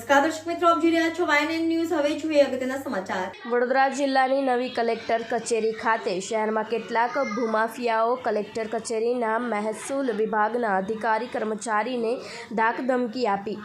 નમસ્કાર, દર્શક મિત્રો, આપ જોઈ રહ્યા છો વાયએનએન ન્યૂઝ હવે જોઈએ અગત્યના સમાચાર. વડોદરા જિલ્લાની નવી કલેક્ટર કચેરી ખાતે શહેરમાં કેટલાક ભૂમાફિયાઓ કલેક્ટર કચેરીના મહેસૂલ વિભાગના અધિકારી કર્મચારીને ધાકધમકી આપી.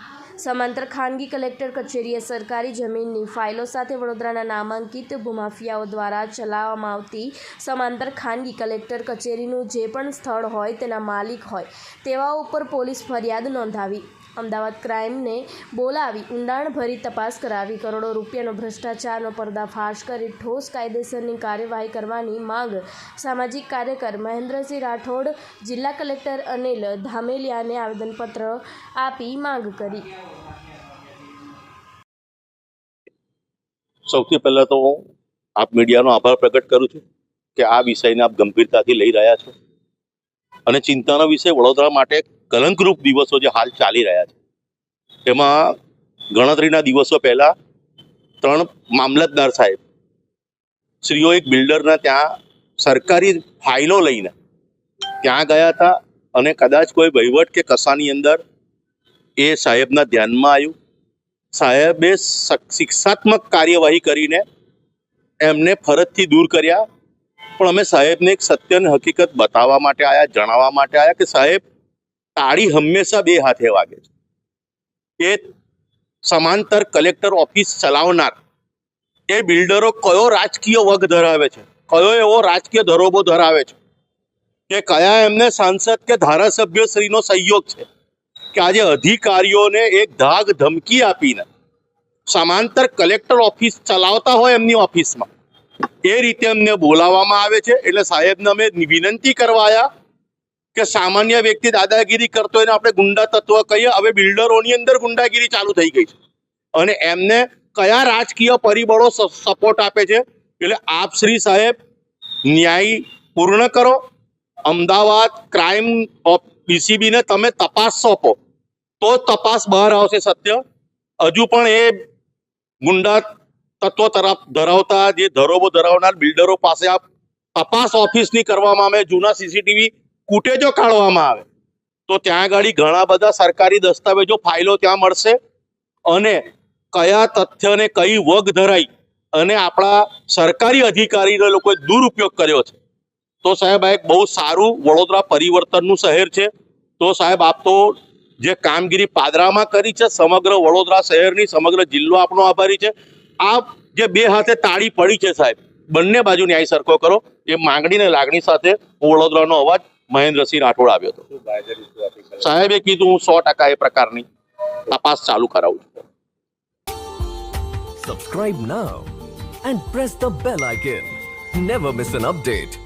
સમાંતર ખાનગી કલેક્ટર કચેરીએ સરકારી જમીનની ફાઇલો સાથે વડોદરાના નામાંકિત ભૂમાફિયાઓ દ્વારા ચલાવવામાં આવતી સમાંતર ખાનગી કલેક્ટર કચેરીનું જે પણ સ્થળ હોય તેના માલિક હોય તેવા ઉપર પોલીસ ફરિયાદ નોંધાવી. અમદાવાદ ક્રાઇમને બોલાવી ઊંડાણભરી તપાસ કરાવી. કરોડો રૂપિયાનો ભ્રષ્ટાચારનો પર્દાફાશ કરી ઠોસ કાયદેસરની કાર્યવાહી કરવાની માંગ સામાજિક કાર્યકર મહેન્દ્રસિંહ રાઠોડ, જિલ્લા કલેક્ટર અનિલ ધામેલિયાને આવેદનપત્ર આપી માંગ કરી. સૌથી પહેલા તો આપ મીડિયાનો આભાર પ્રગટ કરું છું કે આ વિષયને આપ ગંભીરતાથી લઈ રહ્યા છો. અને ચિંતાનો વિષય વડોદરા માટે કલંકરૂપ દિવસો જે હાલ ચાલી રહ્યા છે. તેમાં ગણતરીના દિવસો પહેલા ત્રણ મામલતદાર સાહેબ શ્રીઓ એક બિલ્ડરના ત્યાં સરકારી ફાઇલો લઈને ત્યાં ગયા હતા અને કદાચ કોઈ વહીવટ કે કસાની અંદર એ સાહેબના ધ્યાનમાં આવ્યું. સાહેબે શિક્ષાત્મક કાર્યવાહી કરીને એમને ફરજથી દૂર કર્યા. પણ અમે સાહેબને એક સત્યની હકીકત બતાવવા માટે આવ્યા જણાવવા માટે આવ્યા કે સાહેબ તાળી હંમેશા બે હાથે વાગે છે. એ સમાંતર કલેક્ટર ઓફિસ ચલાવનાર એ બિલ્ડરો કયો રાજકીય વગ ધરાવે છે, કયો એવો રાજકીય ધરોબો ધરાવે છે, કે કયા એમને સાંસદ કે ધારાસભ્યશ્રીનો સહયોગ છે, કે આજે અધિકારીઓને એક ધાક ધમકી આપીને સમાંતર કલેક્ટર ઓફિસ ચલાવતા હોય એમની ઓફિસમાં, એ રીતે એમને બોલાવવામાં આવે છે. એટલે સાહેબને અમે વિનંતી કરવા આવ્યા કે સામાન્ય વ્યક્તિ દાદાગીરી કરતો હોય ને આપણે ગુંડા તત્વ કહીએ, હવે બિલ્ડરોની અંદર ગુંડાગીરી ચાલુ થઈ ગઈ છે. અને એમને કયા રાજકીય પરિબળો સપોર્ટ આપે છે? એટલે આપ શ્રી સાહેબ ન્યાય પૂર્ણ કરો. અમદાવાદ ક્રાઇમ પીસીબીને તમે તપાસ સોંપો. તો તપાસ બહાર આવશે સત્ય. હજુ પણ એ ગુંડા તત્વ તરફ ધરાવતા જે ધરોબો ધરાવનાર બિલ્ડરો પાસે આ તપાસ ઓફિસની કરવામાં અમે જૂના સીસીટીવી ફૂટેજો કાઢવામાં આવે. તો ત્યાં આગળ ઘણા બધા સરકારી દસ્તાવેજો, ફાઇલો ત્યાં મળશે. અને કયા તથ્યને કઈ વગ ધરાઈ અને આપણા સરકારી અધિકારીને લોકોએ દુરુપયોગ કર્યો છે. તો સાહેબ, આ એક બહુ સારું વડોદરા પરિવર્તનનું શહેર છે. તો સાહેબ, આપ તો જે કામગીરી પાદરામાં કરી છે, સમગ્ર વડોદરા શહેરની, સમગ્ર જિલ્લો આપણો આભારી છે. આ જે બે હાથે તાળી પડી છે સાહેબ, બંને બાજુ ન્યાય સરખો કરો. એ માંગણીને લાગણી સાથે હું વડોદરાનો અવાજ મહેન્દ્રસિંહ રાઠોડ આવ્યો હતો સાહેબે કીધું હું સો ટકા એ પ્રકારની તપાસ ચાલુ કરાવું છું Subscribe now and press the bell icon. Never miss an update.